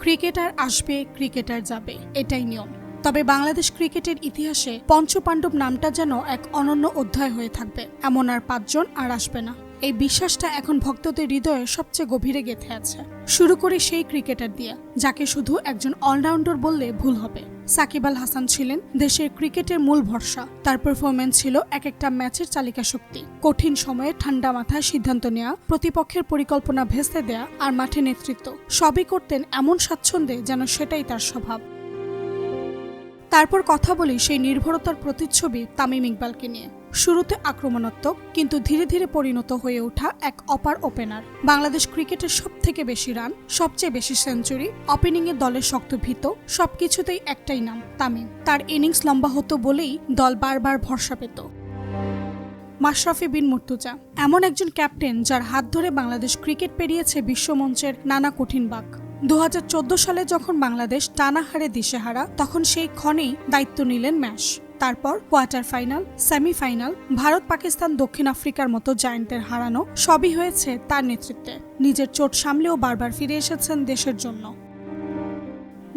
Cricketer আসবে, cricketer যাবে, এটাই নিয়ম। তবে বাংলাদেশ ক্রিকেটের ইতিহাসে পঞ্চপাণ্ডব নামটা যেন এক অনন্য অধ্যায় হয়ে থাকবে। এমন আর পাঁচজন আর আসবে না। এই বিশ্বাসটা এখন ভক্তদের হৃদয়ে সবচেয়ে গভীরে গেঁথে আছে। শুরু করে সেই ক্রিকেটার দিয়ে, যাকে শুধু একজন অলরাউন্ডার বললে ভুল হবে। সাকিব আল হাসান ছিলেন দেশের ক্রিকেটের মূল ভরসা। তার পারফরমেন্স ছিল এক একটা ম্যাচের চালিকা শক্তি। কঠিন সময়ে ঠান্ডা মাথায় সিদ্ধান্ত নেওয়া, প্রতিপক্ষের পরিকল্পনা ভেস্তে দেয়া আর মাঠে নেতৃত্ব। সবই করতেন এমন স্বাচ্ছন্দ্যে যেন সেটাই তার স্বভাব। তারপর কথা বলি সেই নির্ভরতার প্রতিচ্ছবি তামিম ইকবালকে নিয়ে। শুরুতে আক্রমণাত্মক, কিন্তু ধীরে ধীরে পরিণত হয়ে ওঠা এক অপার ওপেনার। বাংলাদেশ ক্রিকেটের সব থেকে বেশি রান, সবচেয়ে বেশি সেঞ্চুরি ওপেনিংয়ে দলের শক্ত ভীত, সবকিছুতেই একটাই নাম, তামিম। তার ইনিংস লম্বা হতো বলেই দল বারবার ভরসা পেত। মাশরাফি বিন মুর্তুজা, এমন একজন ক্যাপ্টেন যার হাত ধরে বাংলাদেশ ক্রিকেট পেরিয়েছে বিশ্বমঞ্চের নানা কঠিন বাক। দু হাজার চোদ্দ সালে যখন বাংলাদেশ টানাহারে দিশেহারা, তখন সেই ক্ষণেই দায়িত্ব নিলেন ম্যাশ। তারপর quarter final, semifinal Bharat Pakistan দক্ষিণ আফ্রিকার মতো জায়ান্টের হারানো সবই হয়েছে তার নেতৃত্বে। নিজের চোট সামলেও বারবার ফিরে এসেছেন দেশের জন্য।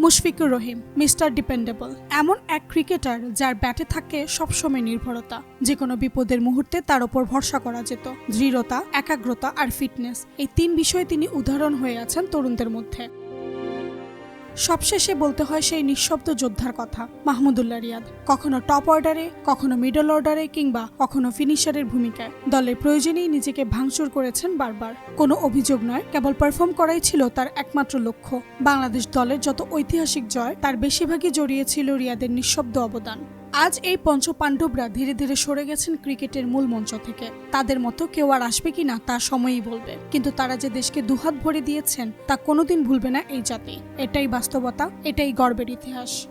Mushfiqur Rahim, mister dependable. এমন এক ক্রিকেটার যার ব্যাটে থাকে সবসময় নির্ভরতা। যে কোনো বিপদের মুহূর্তে তার ওপর ভরসা করা যেত। দৃঢ়তা, একাগ্রতা আর ফিটনেস। এই তিন বিষয়ে তিনি উদাহরণ হয়ে আছেন তরুণদের মধ্যে। সবশেষে বলতে হয় সেই নিঃশব্দ যোদ্ধার কথা, মাহমুদুল্লাহ রিয়াদ। কখনো টপ অর্ডারে, কখনো মিডল অর্ডারে কিংবা কখনো ফিনিশারের ভূমিকায়। দলের প্রয়োজনেই নিজেকে ভাঙচুর করেছেন বারবার। কোনো অভিযোগ নয়, কেবল পারফর্ম করাই ছিল তার একমাত্র লক্ষ্য। বাংলাদেশ দলের যত ঐতিহাসিক জয়, তার বেশিরভাগই জড়িয়েছিল রিয়াদের নিঃশব্দ অবদান। আজ এই পঞ্চপাণ্ডবরা ধীরে ধীরে সরে গেছেন ক্রিকেটের মূল মঞ্চ থেকে। তাদের মতো কেউ আর আসবে কিনা তা সময়ই বলবে। কিন্তু তারা যে দেশকে দুহাত ভরে দিয়েছেন, তা কোনোদিন ভুলবে না এই জাতি। এটাই বাস্তবতা, এটাই গর্বের ইতিহাস।